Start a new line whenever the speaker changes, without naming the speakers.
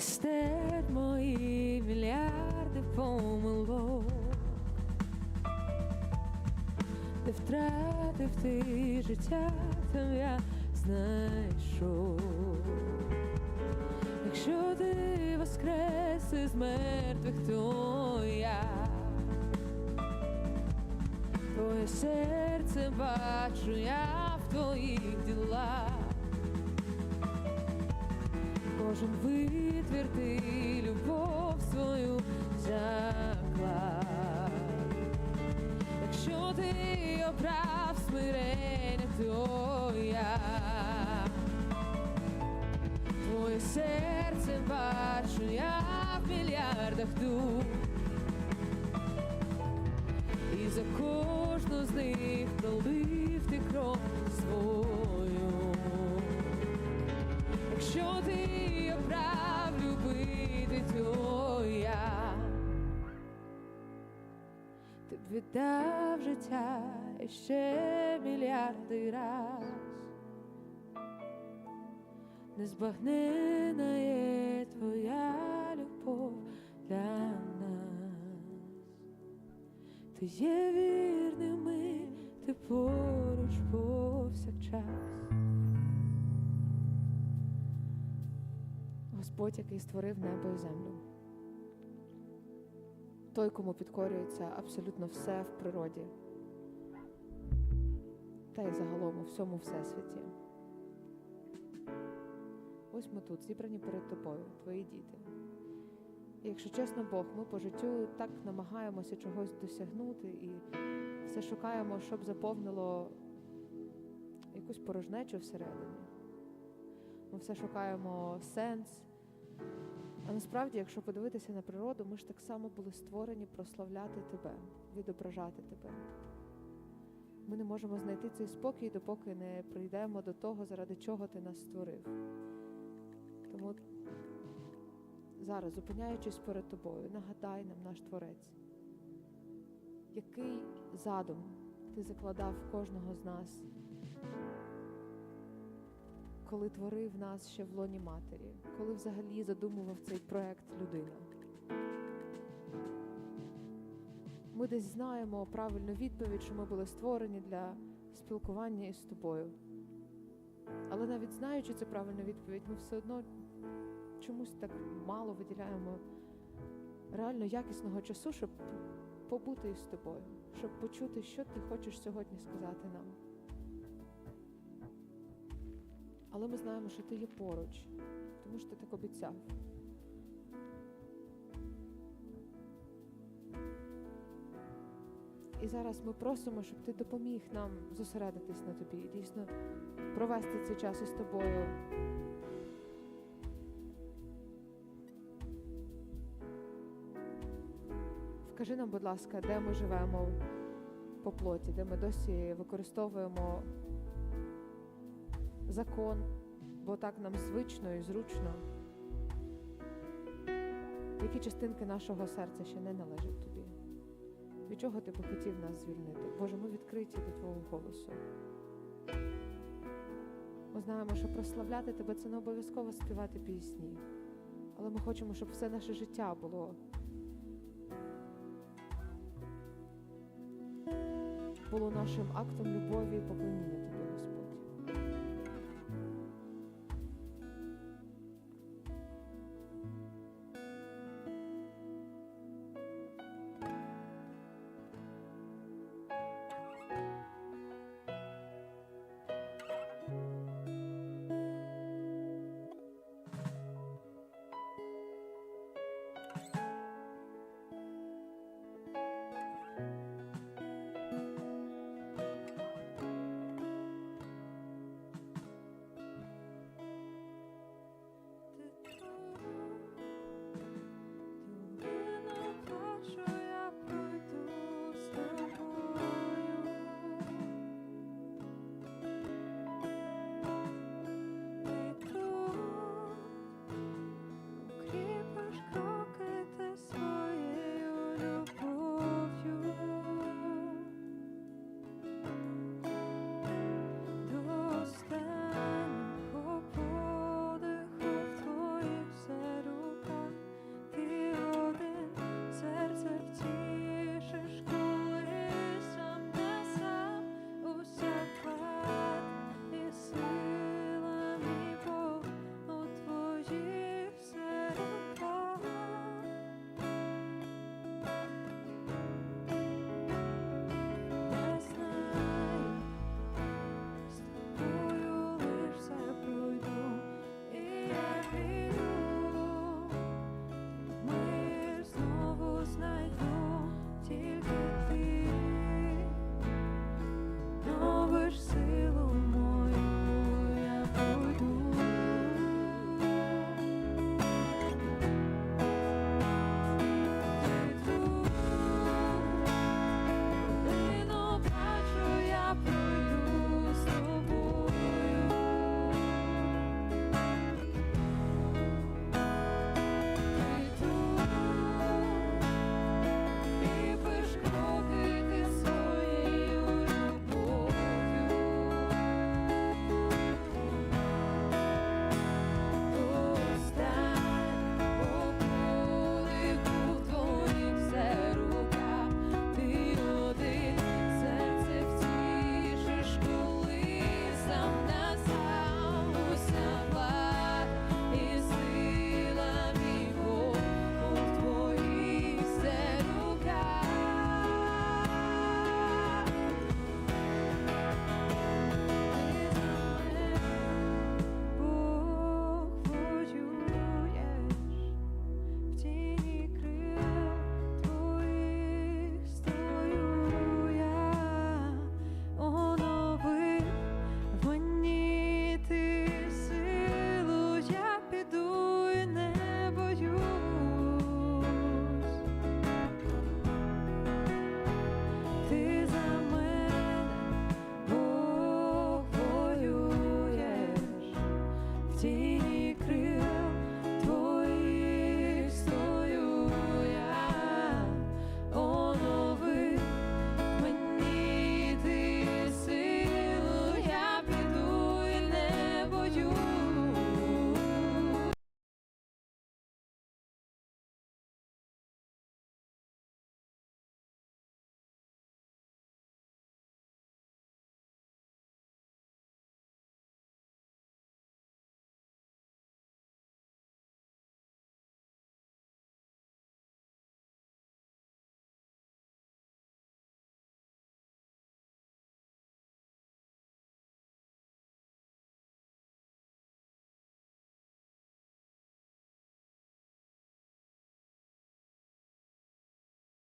і стер мої мільярди помилок, де втратив ти життя, там я знайшов. Якщо ти воскрес із мертвих, то я Твоє серце бачу я в твоїх ділах. Кожен витвір ти любов свою заклав. Якщо ти обрав смирення, то я Твоє серце бачу я в мільярдах дух і за кожну з них пролив ти кров свою. Якщо ти обрав любити, то я ти б віддав життя ще мільярди раз. Незбагнена є твоя любов для нас. Ти є вірними, ти поруч повсякчас. Господь, який створив небо і землю. Той, кому підкорюється абсолютно все в природі. Та й загалом у всьому всесвіті. Ось ми тут, зібрані перед тобою, твої діти. І якщо чесно, Бог, ми по життю так намагаємося чогось досягнути і все шукаємо, щоб заповнило якусь порожнечу всередині. Ми все шукаємо сенс. А насправді, якщо подивитися на природу, ми ж так само були створені прославляти тебе, відображати тебе. Ми не можемо знайти цей спокій, допоки не прийдемо до того, заради чого ти нас створив. Тому зараз, зупиняючись перед тобою, нагадай нам наш Творець, який задум ти закладав в кожного з нас, коли творив нас ще в лоні матері, коли взагалі задумував цей проект людина. Ми десь знаємо правильну відповідь, що ми були створені для спілкування із тобою. Але навіть знаючи цю правильну відповідь, ми все одно чомусь так мало виділяємо реально якісного часу, щоб побути із тобою, щоб почути, що ти хочеш сьогодні сказати нам. Але ми знаємо, що ти є поруч, тому що ти так обіцяв. І зараз ми просимо, щоб ти допоміг нам зосередитись на тобі, і дійсно провести цей час із тобою. Вкажи нам, будь ласка, де ми живемо по плоті, де ми досі використовуємо закон, бо так нам звично і зручно. Які частинки нашого серця ще не належать тобі? Від чого ти хотів нас звільнити? Боже, ми відкриті до Твого голосу. Ми знаємо, що прославляти тебе це не обов'язково співати пісні. Але ми хочемо, щоб все наше життя було було нашим актом любові і поклоніння тобі, Господь.